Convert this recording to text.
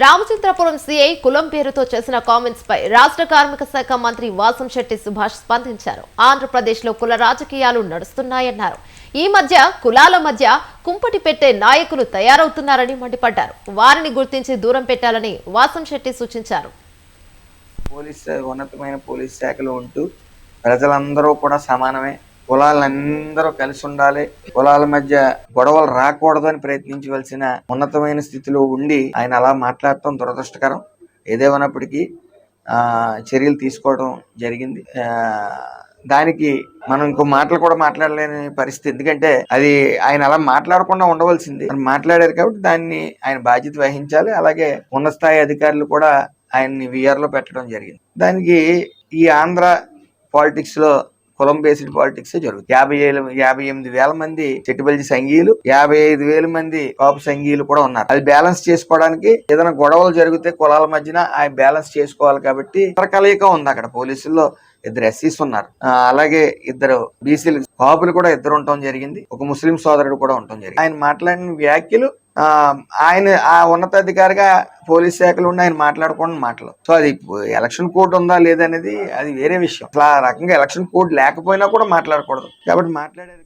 Ramachandrapuram CI కులం పేరుతో చేసిన కామెంట్స్ పై రాష్ట్ర కార్మిక శాఖ మంత్రి వాసం శెట్టి సుభాష్ స్పందించారు. ఆంధ్రప్రదేశ్లో కుల రాజకీయాలు నడుస్తున్నాయన్నారు. ఈ మధ్య కులాల మధ్య కుంపటి పెట్టే నాయకులు తయారవుతున్నారని మండిపడ్డారు. వారిని గుర్తించి దూరం పెట్టాలని వాసం శెట్టి సూచించారు. పోలీస్ ఉన్నతమైన పోలీస్ శాఖలో ఉంటూ ప్రజలందరూ కూడా సమానమే. కులాలందరూ కలిసి ఉండాలి. కులాల మధ్య గొడవలు రాకూడదు అని ప్రయత్నించవలసిన ఉన్నతమైన స్థితిలో ఉండి ఆయన అలా మాట్లాడటం దురదృష్టకరం. ఏదేమైనప్పటికీ చర్యలు తీసుకోవడం జరిగింది. దానికి మనం ఇంకో మాటలు కూడా మాట్లాడలేని పరిస్థితి. ఎందుకంటే అది ఆయన అలా మాట్లాడకుండా ఉండవలసింది. మాట్లాడారు కాబట్టి దాన్ని ఆయన బాధ్యత వహించాలి. అలాగే ఉన్న స్థాయి అధికారులు కూడా ఆయన్ని విఆర్లో పెట్టడం జరిగింది. దానికి ఈ ఆంధ్ర పాలిటిక్స్లో కులం బేస్డ్ పాలిటిక్స్ జరుగుతుంది. యాభై ఏళ్ళ యాభై ఎనిమిది వేల మంది చెట్టుబల్జీ సంఘీయులు యాభై ఐదు వేల మంది కాపు సంఘీయులు కూడా ఉన్నారు. అది బ్యాలెన్స్ చేసుకోవడానికి ఏదైనా గొడవలు జరిగితే కులాల మధ్యన ఆ బ్యాలెన్స్ చేసుకోవాలి కాబట్టి ఇతర కలయిక ఉంది అక్కడ పోలీసుల్లో. ఇద్దరు ఎస్సీస్ ఉన్నారు. అలాగే ఇద్దరు బీసీలు కాపులు కూడా ఇద్దరు ఉండటం జరిగింది. ఒక ముస్లిం సోదరుడు కూడా ఉండటం జరిగింది. ఆయన మాట్లాడిన వ్యాఖ్యలు ఆ, ఆయన ఆ ఉన్నతాధికారిగా పోలీస్ శాఖలు ఉండి ఆయన మాట్లాడకుండా మాటలు. సో అది ఎలక్షన్ కోడ్ ఉందా లేదనేది అది వేరే విషయం. అసలు ఆ రకంగా ఎలక్షన్ కోడ్ లేకపోయినా కూడా మాట్లాడకూడదు. కాబట్టి మాట్లాడేది